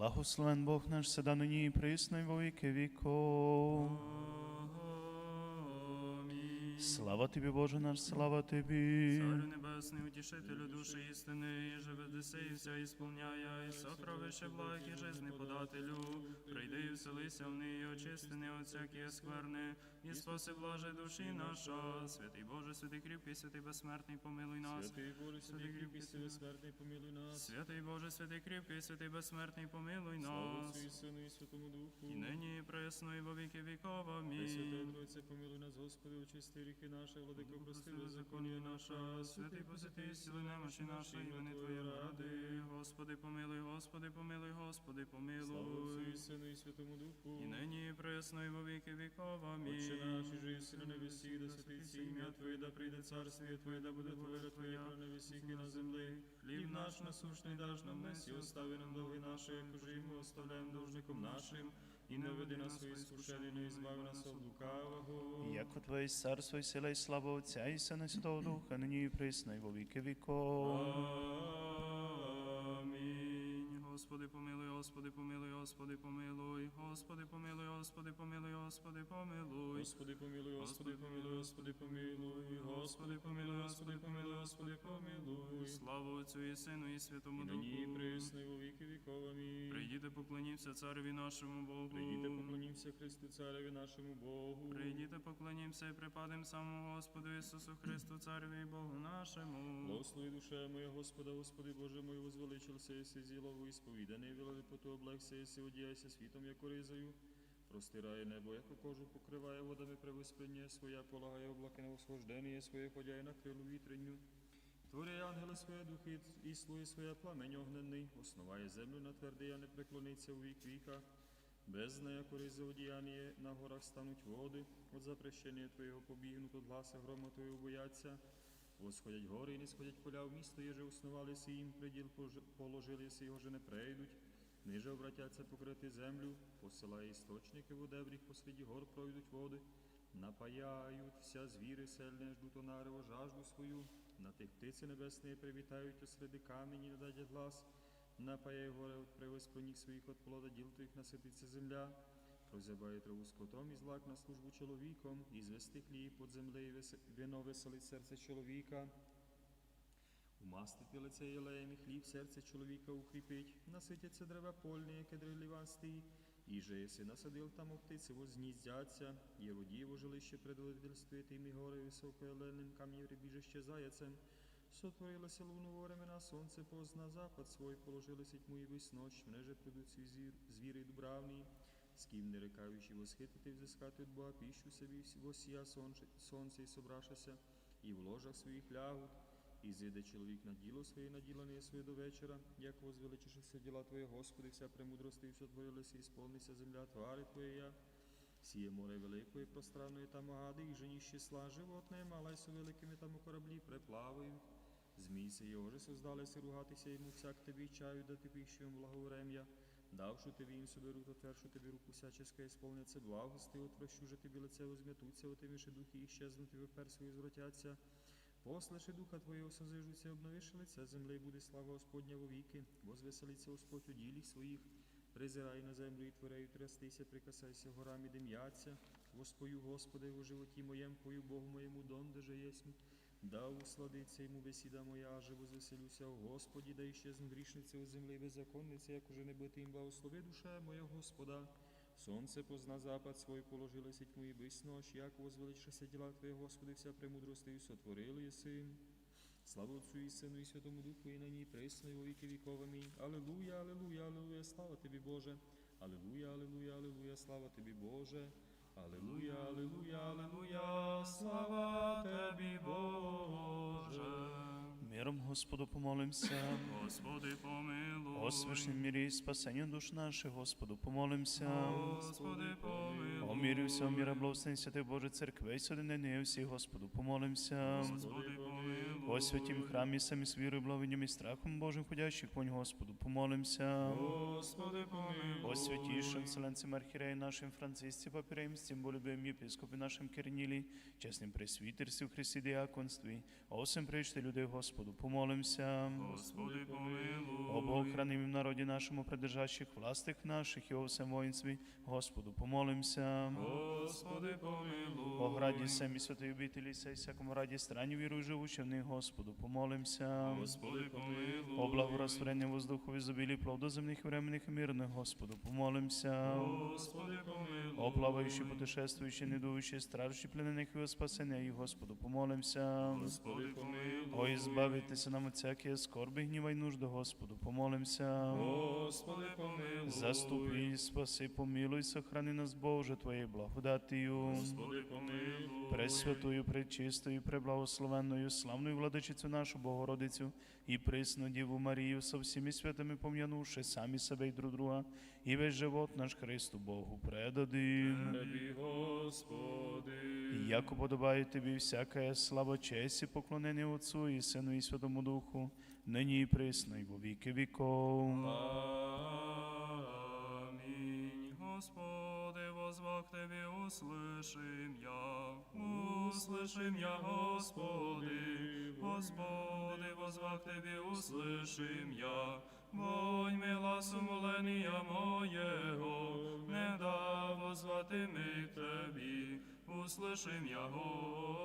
Благословен Бог наш седа нині і присно і во віки віков. Слава тобі, Боже наш, слава тобі. Царю небесний, утішителю душі істини, і живе деси і вся ісполняя, і сокровище благ і жизни подателю. Прийди і вселися в неї, очистини от всякі скверни, і спаси блаже душі наша. Святий Боже, святий кріпкий, святий безсмертний, помилуй нас. Святий Боже, святий кріпкий, святий безсмертний, помилуй нас. Святий Боже, святий кріпкий, святий безсмертний, помилуй нас. І Сину і Святому Духу. І нині і пресно, і во віки віков. Амінь. Тройця, помилуй нас, Господи, очисти ріхи наші, владико, прости, беззаконня наша, святий посвяти, сили немощі наші, імени Твої ради. Господи, помилуй, Господи, помилуй, Господи, Слава Отцю помилуй. і Сину і Святому Духу. І нині і пресно, і во віки віков. Отче наш, Амінь. і же єси на небесі, да святиться ім'я Твоє, да прийде царствіє Твоє, да буде воля Твоя, на небесі і на землі. Хліб наш насущний даш нам днес, і остави нам долги наші, як уже ми оставляємо должником нашим. І ne uvedi nas u iskušenje, не збави нас від лукавого. Яко Твоє царство і сила і слава Отця і Сина і Святого Духа, нині і присно і во віки віков. Амінь. Господи, помилуй, Господи, помилуй, Господи, помилуй, Господи, помилуй, Господи, помилуй, Господи, помилуй. Господи, помилуй, Господи, помилуй, Господи, помилуй, Господи, помилуй, Господи, помилуй, Господи, помилуй. Слава Отцю і Сину і Святому І нині і Духу. присно, во віки віков. Амінь. Прийдіте, поклонімося цареві нашому Богу. Прийдіте, поклонімося Христу Цареві нашому Богу. Прийдіте, поклонімося і припадем самому Господу Ісусу Христу, цареві і Богу нашому. Благослови душа моя, Господа, Господи Боже мой, возвеличился єси зілову і сповіданий, лепоту облегся єси, одіяйся світом, як ризою. Простирає небо, яку кожу покриває водами превоспрення своя, полагає облаки на восхождення своє, ходяє на крилу вітренню. Творяє ангели своє духи і слує своє пламень огненний, основає землю на твердий, а не преклониться у вік віка. Без нея коризи одіяння на горах стануть води, от запрещення Твоєго побігнуть, от гласа грома Твоєго бояться. Восходять гори і не сходять поля в місто, єже основалися їм, приділ положилися, його же не прейдуть. Ниже обратяться покрити землю, посилає істочники в одебріх, посреди гор пройдуть води. Напаяють вся звіри сельне, ждуть онарево жажду свою. На тих птиці небесні привітають, осреди камені не дадять глас. Напаяє горе от превоспроніх своїх от плода діл твоїх насититься земля. Прозябає траву скотом і злак на службу чоловіком, і звести хліб под землею вино веселить серце чоловіка. Умастити лице єлеєм і хліб серце чоловіка укріпить, наситяться дерева польні, яке дрелівасти, і же єси насадил там птиці возніздяться, є водієво жилище предводительствує тим і гори високоеленним камнів прибіжище заяцем. Сотворилося луну времена, сонце позна запад свой, положилися тьму і весь ночь, менеже придуть свій звір, звіри дубравні, з ким не рекаючи восхитити, взискати від Бога піщу собі, восія сонце, сонце і собрашася, і в ложах своїх лягуть, і зійде чоловік на діло своє, наділене своє до вечора, як возвеличишися діла Твоє, Господи, вся премудрости, і все творилося, і сповнися земля, твари Твоя. Сіє море великої, пространної там агади, і жені числа животне, мала й со великими там у кораблі преплавають. Змійся його же создалися ругатися йому всяк тобі чаю, да ти пищу їм благоврем'я. Давши тобі їм собі руку, твершу тобі руку всяческа, ісполняться благости, отвращу же тобі лице возм'ятуться, отиміши духи і щезнуть, і випер свої звратяться. Послаши духа Твоєго созижуться, обновиши лице землі, і буде слава Господня вовіки, возвеселиться Господь у ділі своїх. Призирай на землю і творею трястися, прикасайся горам і дим'яться. Воспою, Господи, у животі моєм, пою Богу моєму, донде же єсмь. Да усладиться йому бесіда моя, аже возвеселюся у Господі, да іщезну грішниця у землі беззаконниця, як уже не бити їм благослови душа моя Господа. Сонце позна запад свой, положилися тьму і бись ночь, як возвеличися діла Твоє, Господи, вся премудрости сотворили єси. Слава Отцю і Сину і Святому Духу, і нині і присно, і во віки віков. Амінь. Алелуя, алелуя, алелуя, слава тобі, Боже. Алелуя, алелуя, алелуя, слава тобі, Боже. Алелуя, алелуя, алелуя, слава тобі, Боже. Миром Господу помолимся. Господи, помилуй. О священнім мірі і спасенню душ наших, Господу помолимся. Господи, помилуй. О мірі всього міра, благословен Святий Боже Церкви, і соединення всіх, Господу помолимся. Господи, помилуй. О святім храмі самі з вірою, благовінням і страхом Божим ходящих понь Господу, помолимся. Господи, помилуй. О святейшем вселенцем архиереи нашим Франциске, папиреем, с тем болюбим епископе нашим Кирнилі, чесним пресвітерстві в Христі діаконстві, о всем причте людей Господу, помолимся. Господи, помилуй. О Бог, храним в народі нашому, придержащих властих наших і о всем воїнстві, Господу, помолимся. Господи, помилуй. О граді семі святої обителі, сей всякому раді страні віру живучи в них, Господу, помолимся. Господи, помилуй. О благорозтворення воздуху, ізобілі плоду земних временних і мирних, Господу, помолимся. Господи, помилуй. О плавающий, путешествующий, недующий, стражущий, пленених і спасення, і Господу, помолимся. Господи, помилуй. О, избавитися нам от всякие скорби, гніва й нужди, Господу, помолимся. Господи, помилуй. Заступи, спаси, помилуй, сохрани нас, Боже, Твоєю благодатію. Господи, помилуй. Пресвятою, пречистою, преблагословенною, славною владичицю нашу Богородицю і присну Діву Марію со всіми святими пом'янувши самі себе і друг друга, і весь живот наш Христу Богу предадим. Тобі, Господи. Як уподобає тобі всяка слава, честь і поклонення Отцу і Сину і Святому Духу, нині і присно, і во віки віков. Амінь. Господи, возвах Тебе, услышим я, услышим я, Господи, Господи, возвах Тебе, услышим я, вонь мила сумоления моєго, не да возвати ми к Тебі, услышим я,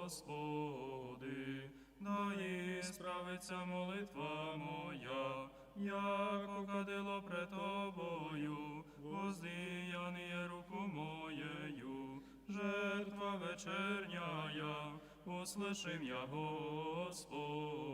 Господи, да і справиться молитва моя, як кадило пред тобою, воздіяніє руку моєю, жертва вечерняя, услышим я, Господи.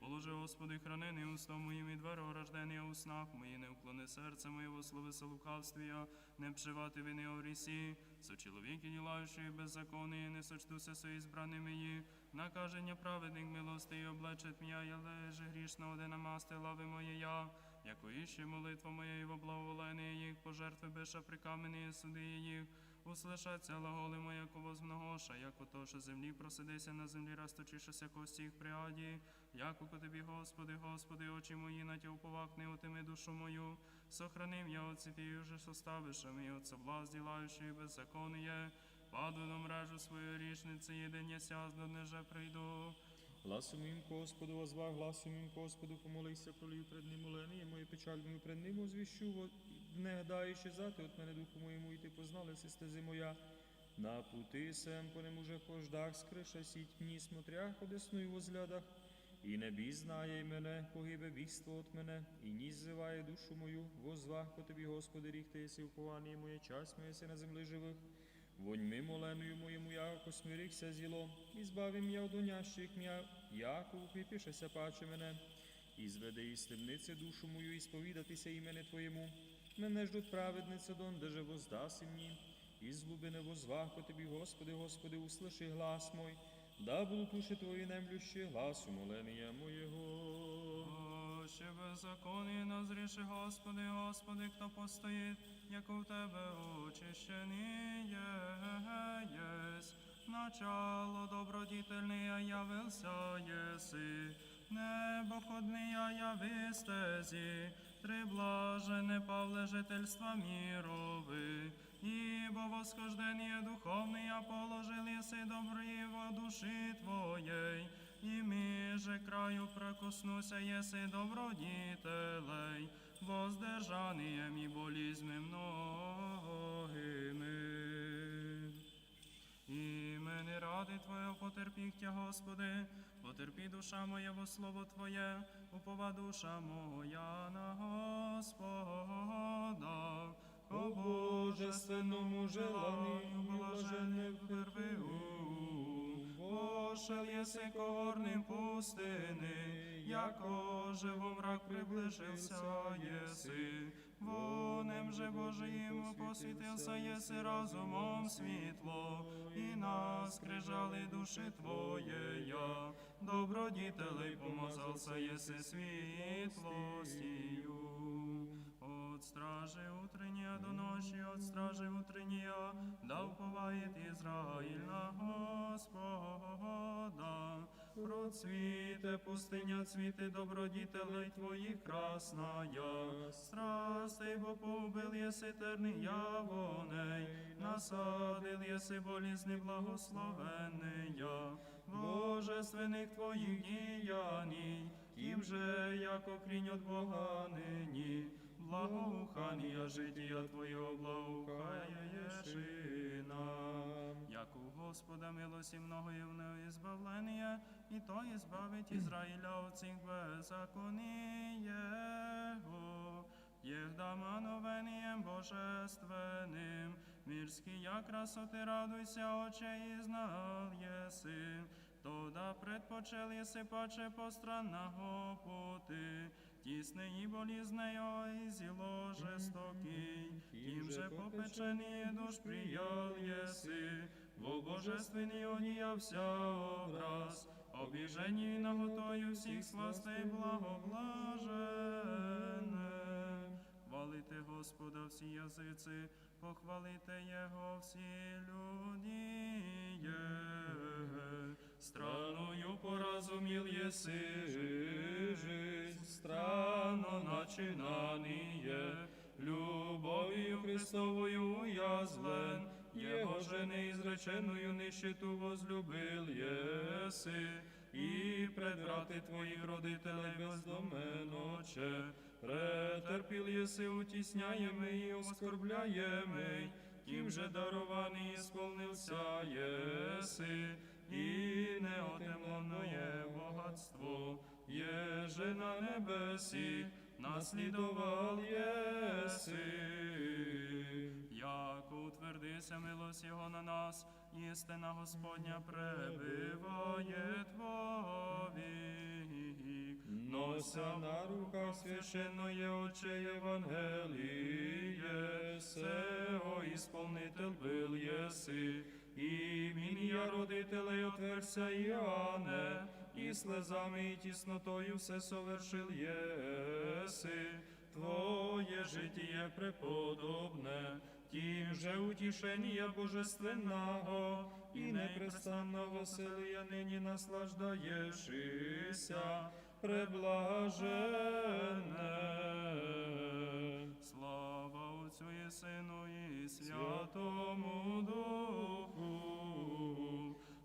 Положи, Господи, хранений уста моїм і дверо рождення у снах мої, не уклони серце моє во словеса лукавствія, не вшивати вини о рісі, со чоловіки ділаючи беззаконні, не сочтуся со ізбраними її, накаження праведник милостий облечет м'я, я леже грішна одина масти лави моєя, яко іще молитва моєї во благоволення їх, пожертви беша прикамені суди їх, услышаться глаголи моя, возмногоша, яко то, що землі просидися на землі, розточишися кості їх приаді, яко ко тобі, Господи, Господи, очі мої на тя уповах, не отими душу мою, сохранив я от цепі уже составишем, і от соблаз ділаючи беззаконніє, паду на мрежу свою річниці, я сязно неже прийду. Гласом моїм Господу, возвах, гласом моїм Господу, помолися, пролив пред ним молення, моє печаль мою пред ним озвіщу, не дай щезати от мене духу моєму, і ти познали стези моя. На пути сем по нему же хождах, скриша сіть мені смотрях, одесну возглядах, і не бій знає й мене, погибе віство от мене, і ніс зиває душу мою, возвах по тобі, Господи, ріг ти єси уповання моє, час моє на землі живих. Воньми моленою моєму, яко смирихся зіло, і збавим я од онящих м'я, яко укріпишеся паче мене, і зведе із темниці душу мою, і сповідатися імене Твоєму. Мене ждуть праведниця, донде же воздаси мені, і з глубини Тобі, Господи, Господи, услыши глас мой, да будуть уші Твої немлющі, гласу моления моєго. Ще беззаконні назріши, Господи, Господи, хто постоїть, як у Тебе очищені єсть. Начало добродітельне явився єси, небоходний яви стезі, три блажене Павле жительства мірови, ибо восхождение духовное положил еси добрые во души Твоей, и ми краю прокоснуся еси добродітелей, воздержанием и болізьми многими. І мене ради Твоє потерпіх Тя, Господи, потерпі душа моя во слово Твоє, упова душа моя на Господа. О божественному желанию, блаженне впервию, Пошел єси корнем пустини, яко же во мрак приближився єси, вонем же Божиїм посвітився єси разумом світло, і нас крижали душі Твоєя, добродітелей помазався єси світлостію. От стражи утренняя до ночи, от стражи утренняя, да уповает Израиль на Господа. Процвіте пустиня, цвіти добродітелей твоїх красная. Страстей, бо поубил єси терний явоней, насадил єси болізни благословенний я. Божественних твоїх діяній, тим же, як окрінь от Бога нині, благоухання життя Твоєго благоухає нам. Як у Господа милості много є в неї збавлення, і то і збавить Ізраїля от цих беззаконієго. Єгда мановением божественним, мирський я красоти радуйся, очей і знал єси. Тода предпочел єси паче постранного пути, тісний і болізнею, і зіло жестокий, тим же попечений душ приял єси, во божественний одіявся образ, обіжені наготою всіх сластей благоблажене. Хвалите Господа всі язиці, похвалите Його всі люди. Страною поразумел єси жизнь, странно начинание, любов'ю Христовою уязвлен, Его же неизреченную нищету возлюбил єси, і предврати твоїх родителей бездоменоче, претерпіл єси утісняємий і оскорбляємий, тим же дарований ісполнився єси, і неотемленное богатство, єже на небесі, наслідував єси. Як утвердися милость Його на нас, істина Господня пребиває Твовік. Нося на руках священное Отче Евангелие, сего исполнитель был еси, ім'я родителей отверся Іоанне, і слезами і тіснотою все совершил єси. Твоє житіє преподобне, тим же утішення божественного, і непрестанно веселія нині наслаждаєшися, преблажене. Слава Отцю і Сину і Святому Духу.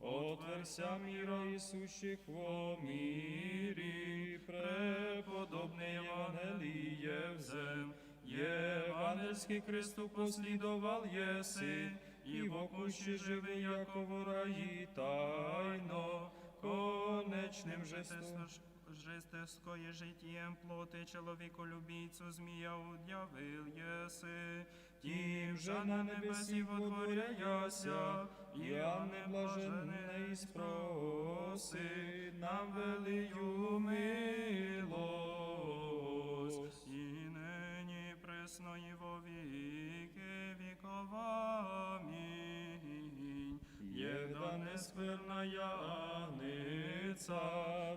Отверся міра і сущих во мірі, Євангельський Христу послідував єси, і в окущі живий, яко в раї тайно, конечним жестом. Жестеское житієм плоти чоловіку чоловіколюбійцю змія удявил єси, Тім же на небесі водворяяся, Іоанне блаженне і спроси, нам велию милость. Пресно і во віки вікова. Амінь. Єда несмирна Яниця,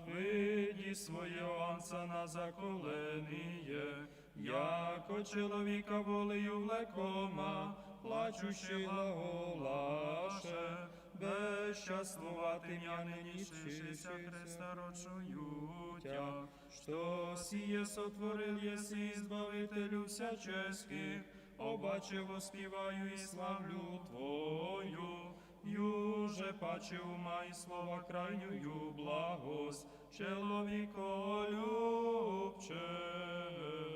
виді свого анца на заколеніє, яко чоловіка волею влекома, плачуще глаголаше, безщаствувати м'я нині Шишися Христа рочуютя, що сіє сотворил єси, збавителю всяческих, обаче воспіваю і славлю Твою, юже паче ума і слова крайнюю благость, чоловіколюбче.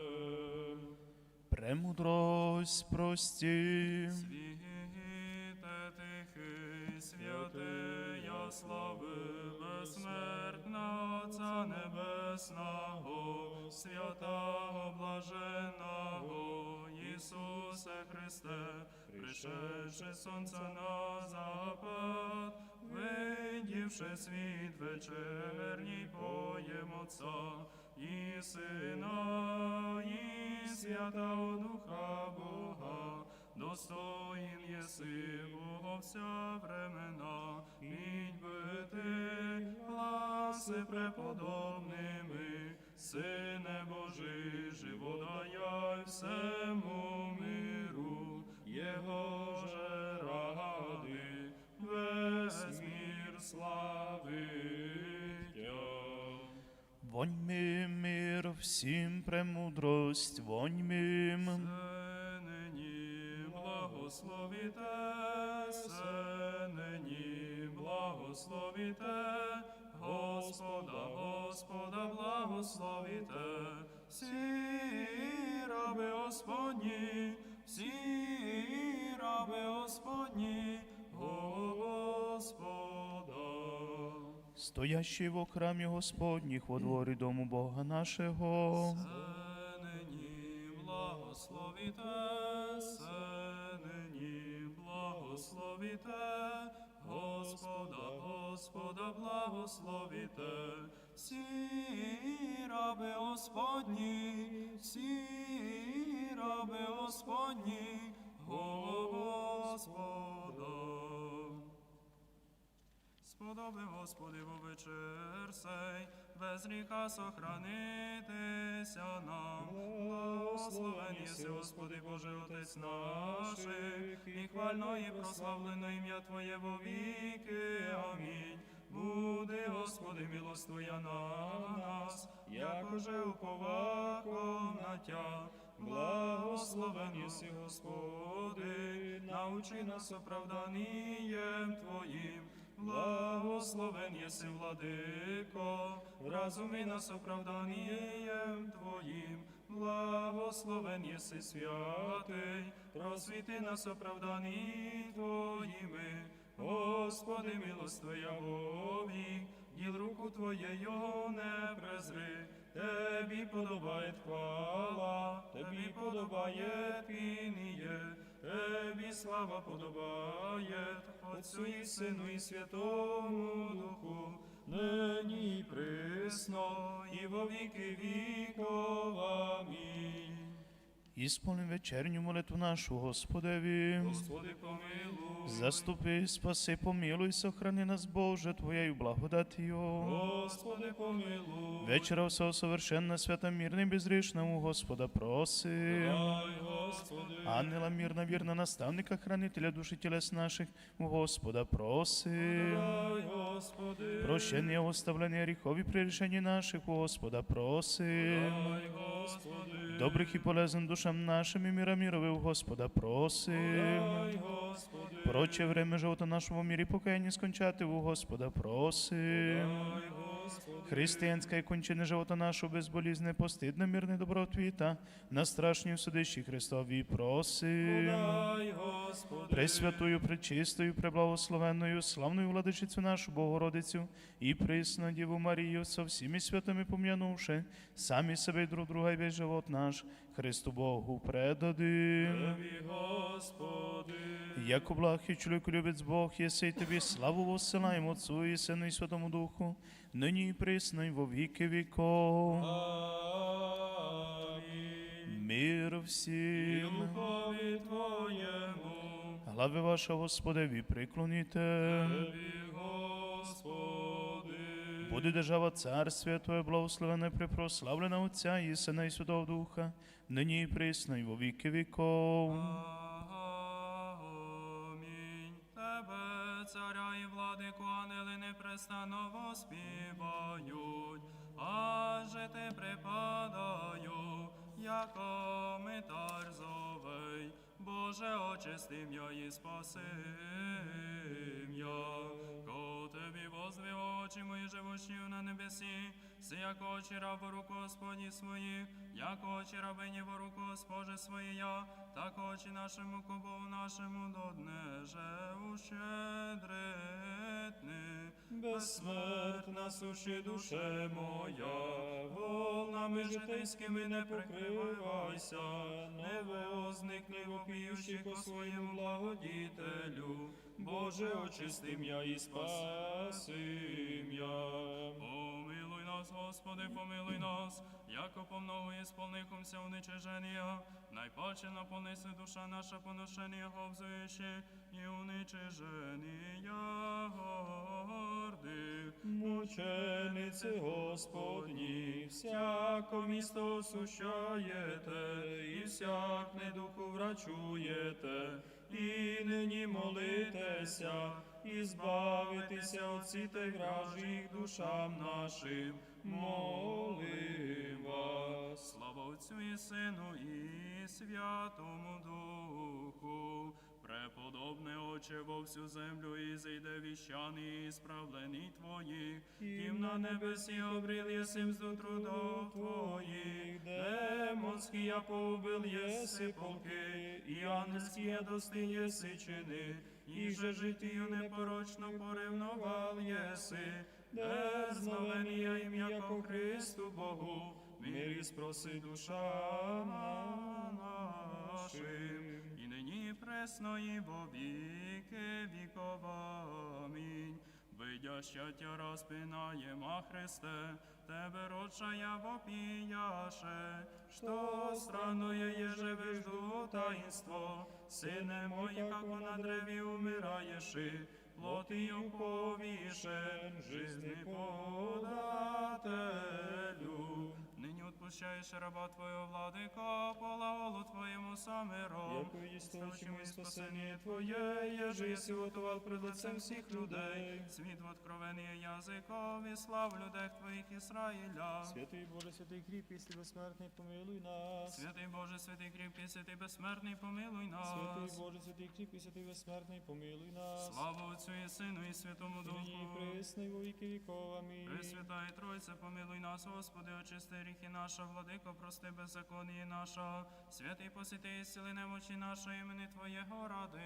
Премудрость прості. Світе тихий, святея слави, безсмертна Отця Небесного, святого блаженого Ісусе Христе, пришедше сонце на запад, видівши світ вечерній поєм Отця і Сина, і Святого Духа Бога, достоїн єси Бога вся времена, мідь бити гласи преподобними, Сине Божий, живодаяй всему миру, Його же ради, весь мір славить. Вонь ми мир всім премудрость, вонь мим. Нині благословите, се нині благословите, Господа, Господа, благословите, всі раби Господні, всі раби Господні, Господь. Стоящий в храмі Господніх во дворі дому Бога нашого. Се нині благословіте, се нині благословіте, Господа, Господа благословіте, всі раби Господні, всі раби Господні, Господа. Сподоби, Господи, во сей, без гріха сохранитися нам. Благословен єси, Господи, Боже, Отець наших, і хвально і прославлено ім'я Твоє во віки. Амінь. Буде, Господи, милость на нас, як уже уповаком на Тя. Благословен єси, Господи, научи нас оправданням Твоїм. Благословен єси, владико, вразуми нас оправданням Твоїм. Благословен єси святий, просвіти нас оправдані Твоїми. Господи, милость Твоя вовік, діл руку Твоєю не презри. Тебі подобає хвала, Тебі подобає пініє, Тебі слава подобає, Отцю і Сину і Святому Духу, нині і присно, і во віки віков. Амінь. Ісполним вечерню молитву нашу Господеві. Господи, помилуй. Заступи, спаси, помилуй, сохрани нас, Боже, Твоєю благодатію. Господи, помилуй. Вечера всього совершенна, свята, мирна і безгрішна у Господа просим. Дай, Господи. Ангела мирна, вірна, наставника, хранителя душі тілес наших, у Господа просим. Дай, Господи. Прощення, оставлення гріхов і прирішення наших, у Господа. Дай, Господи. Добрих і полезних душам нашим і міра мірови, у Господа просим. Проче время живота нашого в мірі покаяння скончати, у Господа просим. Християнська і кончини живота нашого безболізне, постидне, мирне добротвіта, на страшній судищі Христові просим. Пресвятую, пречистою, преблагословенною, славною владичицю нашу Богородицю і присну Діву Марію со всіми святими пом'янувши, самі себе і друг друга і весь живот наш Христу Богу предадим. Господи. Як благ і чоловіку любець Бог, єси й тобі славу воссилаємо Отцу і Сину і Святому Духу, нині і присно, і во віки віков. Амінь. Мир І всім. духові Твоєму. Глави ваша, Господеві, приклоніте. Тобі, Господи. Буде держава царствія Твоє благословене, припрославлена Отця і Сина і Святого Духа, нині і присно, і во віки віков. Амінь. Тебе, царя і владику, ангели непрестанно воспівають, аже ти припадаю, яко митар зовей. Боже, очисти м'я і спаси м'я. Тобі возвив очі мої живущі на небесі, все як очі рабу руку Господні свої, як очі рабині во руку Госпоже своя, так очі нашому кубу нашому додне же ущедритни. Безсмертна суші душе моя, волнами житейськими не покривайся, не возникни вопіючих по своєму благодітелю. Боже, очисти я і спаси м'я. Нас, Господи, помилуй нас, яко помного много ісполнихомся уничиження, найпаче наповнися душа наша поношення обзуючи, і уничиження гордих. Мучениці Господні, всяко місто осущаєте, і всяк недуху врачуєте, і нині молитеся, і збавитися от сітей вражих душам нашим, молим вас. Слава Отцю і Сину і Святому Духу. Преподобне Отче во всю землю і зайде віщаний і справлений Твоїх, тім на небесі обрил єсим з трудов Твоїх, демонські, яко убил єси полки, і ангельські ядости єси чини, і же життю непорочно поревнував єси, де знамення ім'я яко Христу Богу, мирі спроси душа нині пресно, і во віки віков. Амінь. Видяща тя розпинаєма Христе, Тебе рочая вопіяше, що странує еже вежду таїнство, Сине мой, како на древі умираєш, плотію повішен, жизни подателю. Отпущаєш раба Твого владика, по Твоєму самиром. Яко істочимо і спасення Твоє, єже єси готував пред лицем всіх людей. Світ в откровенні язикові, слав людях Твоїх Ісраїля. Святий Боже, святий кріпкий, святий безсмертний, помилуй нас. Святий Боже, святий кріпкий, святий безсмертний, помилуй нас. Святий Боже, святий кріпкий, святий безсмертний, помилуй нас. Слава Отцю і Сину і Святому і Духу. і во віки віков. Амінь. Помилуй нас, Господи, очисти гріхи наша, владико, прости беззаконії наша, святий посіти і сили немочі наша, імени Твоєго ради.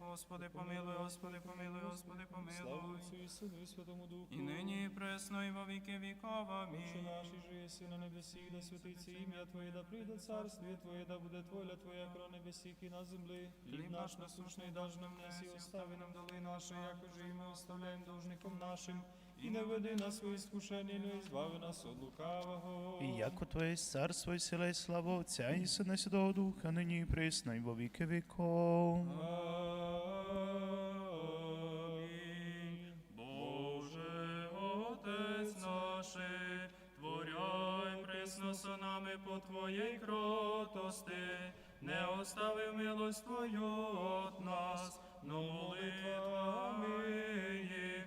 Господи, помилуй, Господи, помилуй, Господи, Слава помилуй. Отцю і Сину і Святому Духу. І нині, і пресно, і во віки віков. Отче Амінь. наш, і же єси на небесі, да святиться ім'я Твоє, да прийде царствіє Твоє, да буде воля Твоя, на небесі, і на землі. Хліб наш насущний даж нам днес, і остави нам доли наші, як уже і ми оставляємо должником нашим. І не веди нас у іскушення, но збави нас від лукавого. І яко Твоє царство і сила і слава Отця і Сина Святого Духа, нині і присно, і во віки віков. Амінь. Боже, Отець наший, творяй присно со нами по Твоїй кротости, не оставив милость Твою от нас, но молитвами їх,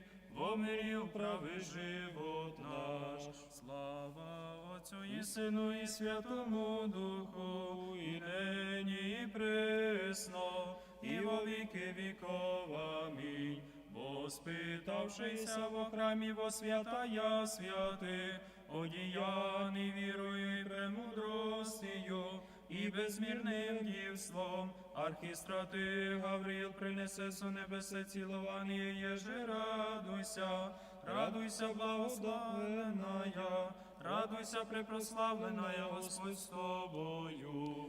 во мирі вправи живот наш. Слава Отцю і Сину і Святому Духу, і нині і присно, і во віки віков. Амінь. Бо спитавшися во храмі во святая святи, одіяний вірою і премудростію, і безмірним дівством, архістратиг Гавриїл принесе со небесе ціловані, єже радуйся, радуйся, благословеная, радуйся, препрославленая Господь з тобою.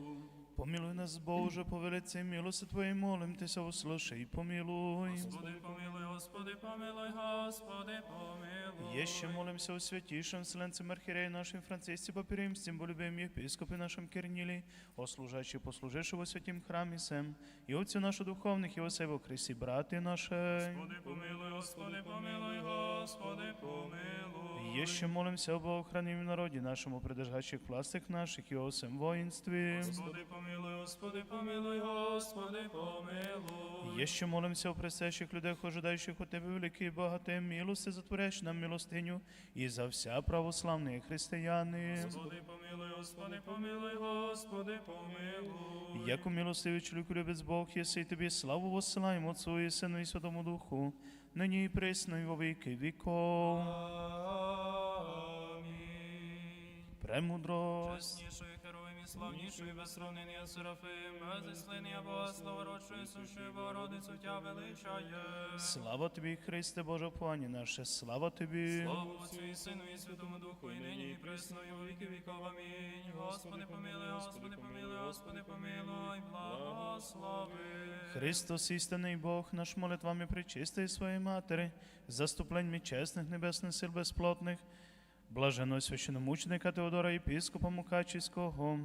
Помилуй нас, Боже, по велиці милости Твоєї, молим Тися, услыши і помилуй. Господи, помилуй, Господи, помилуй, Господи, помилуй. Еще молимся о святейшем Вселенцем Архиерея нашим Франциске Папиримстем, болюбим епископе нашим Керниле, о служащих послуживших во святім храмі сем, і отцю нашу духовних, і о себе Христі, брати наші. Господи, помилуй, Господи, помилуй, Господи, помилуй Еще молимся об охранимом народе нашему, придержащих властях наших и о всем воинстве. Господи, помилуй, Господи, помилуй, Господи, помилуй. Еще молимся о пресящих людях, ожидающих от Тебе великие и богатые милости, затворящих нам милостыню, и за вся православные христианы. Господи, помилуй, Господи, помилуй, Господи, помилуй. Яко милостивый человек любец Бог, если и Тебе славу воссылаем Отцу и Сыну и Святому Духу, ныне і присно, и во веки веков. Амінь. Премудрость. Славнішою, без сравнення Серафим, без іслиння Бога, славородшою, сущою Богородицю Тя величає. Слава Тобі, Христе Боже, пані наше, слава Тобі. Слава Отцю і Сину і Святому Духу, і нині, і присно, і во віки віков. Амінь. Господи, помилуй, Господи, помилуй, Господи, помилуй, благослови. Христос, істинний Бог, наш молитвами причистої своєї Матері, заступленнями чесних небесних сил безплотних, блаженого священомученика Теодора Єпіскопа Мукачівського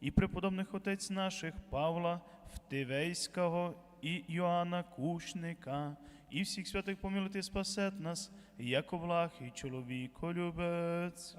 і преподобних отець наших Павла Втивейського і Йоанна Кушника, і всіх святих помилити спасет нас, як благ і чоловіко любець.